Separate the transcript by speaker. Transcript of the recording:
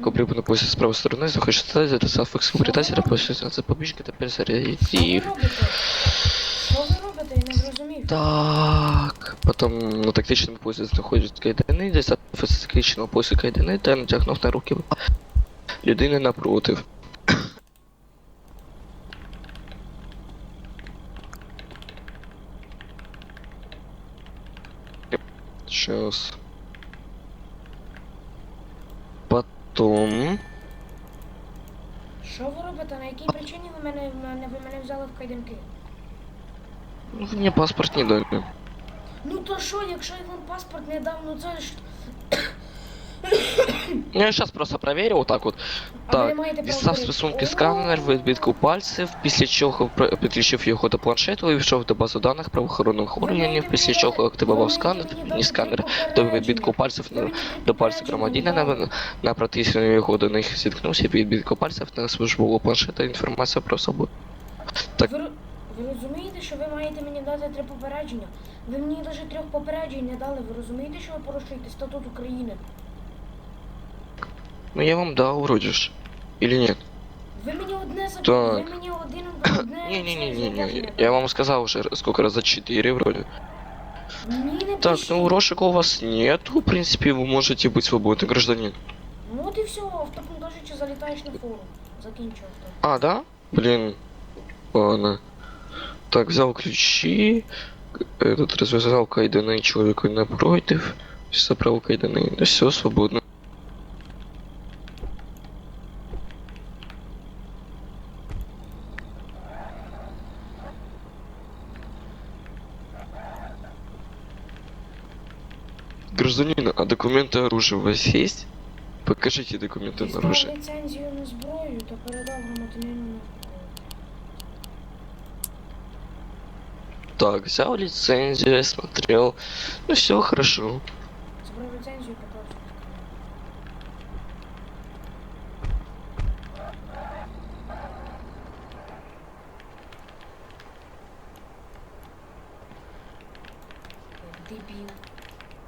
Speaker 1: Легко прибыл пусть с правой стороны, захочешь стать, записав эксплуататора, после запобіжки та
Speaker 2: Що ви
Speaker 1: перезарядів.
Speaker 2: робите? Що ви робите? Я не зрозумів.
Speaker 1: Так, потім на тактичному поясі знаходять кайдани, десь з тактичного поясу кайдани та натягнув на руки людини напротив. Сейчас. Потом...
Speaker 2: Що ви робите? На якій причині ви мене, мене, ви мене взяли в кайданки?
Speaker 1: Ну, мне паспорт не дали.
Speaker 2: Ну то що, якщо я вам паспорт не дав, ну це ж.
Speaker 1: Ну, Я сейчас просто проверил вот так вот. Так, дістав з сумки сканер, відбитку пальців, після чого підключив його до планшету і війшов до бази даних правоохоронних органів, після чого активував сканер, не сканер, до відбитку пальців до пальців громадянина на, на протисненню його до них зіткнувся відбитку пальців на службового планшета інформація про особу. Так.
Speaker 2: Ви, ро- ви розумієте, що ви маєте мені дати три попередження? Ви мені навіть трьох попереджень не дали. Ви розумієте, що ви порушуєте статут України?
Speaker 1: Ну я вам дал вроде ж. Или нет?
Speaker 2: Ви мені одне
Speaker 1: Так.
Speaker 2: забрали, ви мені один одне.
Speaker 1: Не-не-не-не-не,
Speaker 2: зауваження
Speaker 1: я вам сказал уже сколько раз за 4 вроде.
Speaker 2: дали. Ні, не
Speaker 1: Так,
Speaker 2: пишіть.
Speaker 1: ну розшука у вас нету, в принципе, вы можете быть свободный гражданин.
Speaker 2: Ну от і все, автопом даже чи залітаєш на форум. Закінчу авто.
Speaker 1: А, да? Блин. Ладно. Так, взял ключи. Этот развязал кайданы человеку напротив. Собрал кайданы. Да все, свободно. Гражданин, а документы оружия у вас есть? Покажите документы на
Speaker 2: Дістав
Speaker 1: оружие.
Speaker 2: ліцензію на зброю та передав громадянину на зброю.
Speaker 1: Так, взял лицензию, я смотрел. Ну все, хорошо.
Speaker 2: Зброю ліцензію поклав. собі в карман. Дебіл.